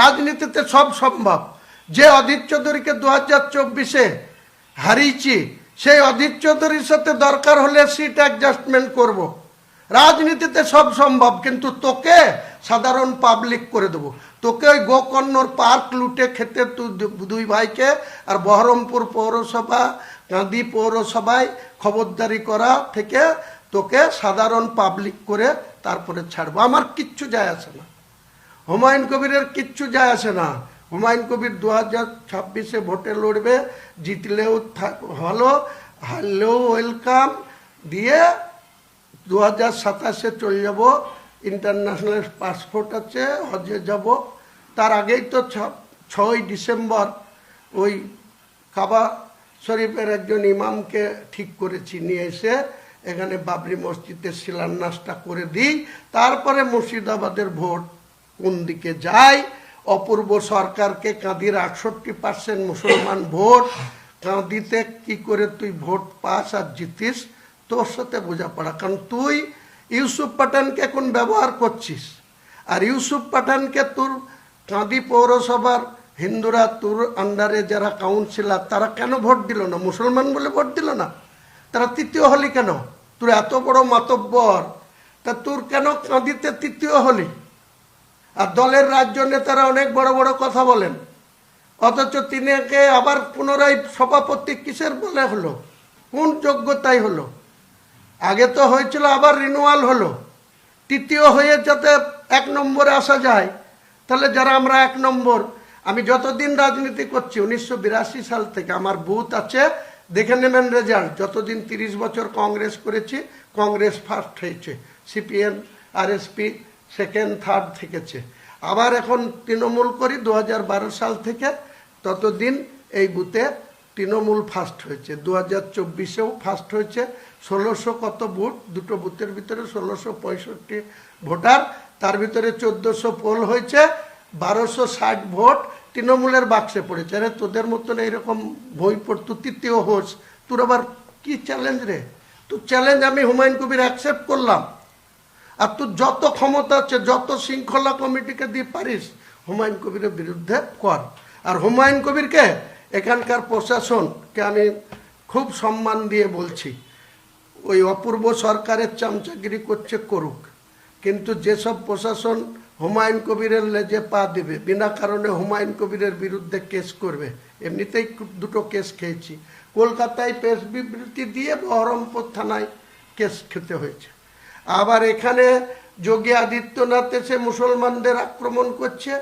রাজনীতিতে সব সম্ভব। যে অধীর চৌধুরীকে দু হাজার চব্বিশে হারিয়েছি, সেই অধীর চৌধুরীর সাথে দরকার হলে সিট অ্যাডজাস্টমেন্ট করব। রাজনীতিতে সব সম্ভব, কিন্তু তোকে সাধারণ পাবলিক করে দেবো। তোকে ওই গোকর্ণর পার্ক লুটে খেতে দুই ভাইকে আর বহরমপুর পৌরসভা, গান্ধী পৌরসভায় খবরদারি করা থেকে তোকে সাধারণ পাবলিক করে তারপরে ছাড়বো। আমার কিচ্ছু যায় আসে না। হুমায়ুন কবিরের কিচ্ছু যায় আসে না। হুমায়ুন কবির দু হাজার ছাব্বিশে ভোটে লড়বে, জিতলেও ভালো হারলেও ওয়েলকাম দিয়ে দু হাজার সাতাশে চলে যাব। ইন্টারন্যাশনাল পাসপোর্ট আছে, হজে যাব। তার আগেই তো ছয় ডিসেম্বর ওই কাবা শরীফের একজন ইমামকে ঠিক করেছি নিয়ে এসে এখানে বাবরি মসজিদের শিলান্যাসটা করে দিই। তারপরে মুর্শিদাবাদের ভোট। কোন দিকে যায়? অপূর্ব সরকারকে কাঁদির আটষট্টি পার্সেন্ট মুসলমান ভোট। কাঁদিতে কি করে তুই ভোট পাস আর জিতিস? তোর সাথে বোঝাপড়া। কারণ তুই ইউসুফ পাঠানকে এখন ব্যবহার করছিস। আর ইউসুফ পাঠানকে তোর কাঁদি পৌরসভার হিন্দুরা, তোর আন্ডারে যারা কাউন্সিলার, তারা কেন ভোট দিল না? মুসলমান বলে ভোট দিল না? তারা তৃতীয় হলি কেন? তোর এত বড় মাতব্বর। তা তোর কেন কাঁদিতে তৃতীয় হলি? আর দলের রাজ্য নেতারা অনেক বড় বড় কথা বলেন। অথচ তিনিকে আবার পুনরায় সভাপতি কিসের বলে হলো? কোন যোগ্যতাই হলো? আগে তো হয়েছিল, আবার রিনুয়াল হলো। তৃতীয় হয়ে যাতে এক নম্বরে আসা যায়, তাহলে যারা আমরা এক নম্বর, আমি যতদিন রাজনীতি করছি, উনিশশো বিরাশি সাল থেকে আমার বুথ আছে, দেখে নেবেন রেজাল্ট যতদিন তিরিশ বছর কংগ্রেস করেছি, কংগ্রেস ফার্স্ট হয়েছে। সিপিএম আর আরএসপি সেকেন্ড থার্ড থেকেছে। আবার এখন তৃণমূল করি দু হাজার বারো সাল থেকে, ততদিন এই বুথে তৃণমূল ফার্স্ট হয়েছে। দু হাজার চব্বিশেও ফার্স্ট হয়েছে। ষোলোশো কত ভোট দুটো বুথের ভিতরে ষোলোশো পঁয়ষট্টি ভোটার। তার ভিতরে চোদ্দোশো পোল হয়েছে। বারোশো ষাট ভোট তৃণমূলের বাক্সে পড়েছে। আরে তোদের মতন এইরকম বই পড়তো, তৃতীয় হোস তোর আবার কি চ্যালেঞ্জ রে? তোর চ্যালেঞ্জ আমি হুমায়ুন কবির অ্যাকসেপ্ট করলাম। আর তুই যত ক্ষমতা আছে, যত শৃঙ্খলা কমিটিকে দিয়ে পারিস, হুমায়ুন কবিরের বিরুদ্ধে কর। আর হুমায়ুন কবিরকে এখানকার প্রশাসনকে আমি খুব সম্মান দিয়ে বলছি, ওই অপূর্ব সরকারের চামচাগিরি করছে করুক। কিন্তু যেসব প্রশাসন হুমায়ুন কবিরের লেজে পা দেবে, বিনা কারণে হুমায়ুন কবিরের বিরুদ্ধে কেস করবে, এমনিতেই দুটো কেস খেয়েছি। কলকাতায় প্রেস বিবৃতি দিয়ে বহরমপুর থানায় কেস খেতে হয়েছে। আবার এখানে যোগী আদিত্যনাথ এসে মুসলমানদের আক্রমণ করছে।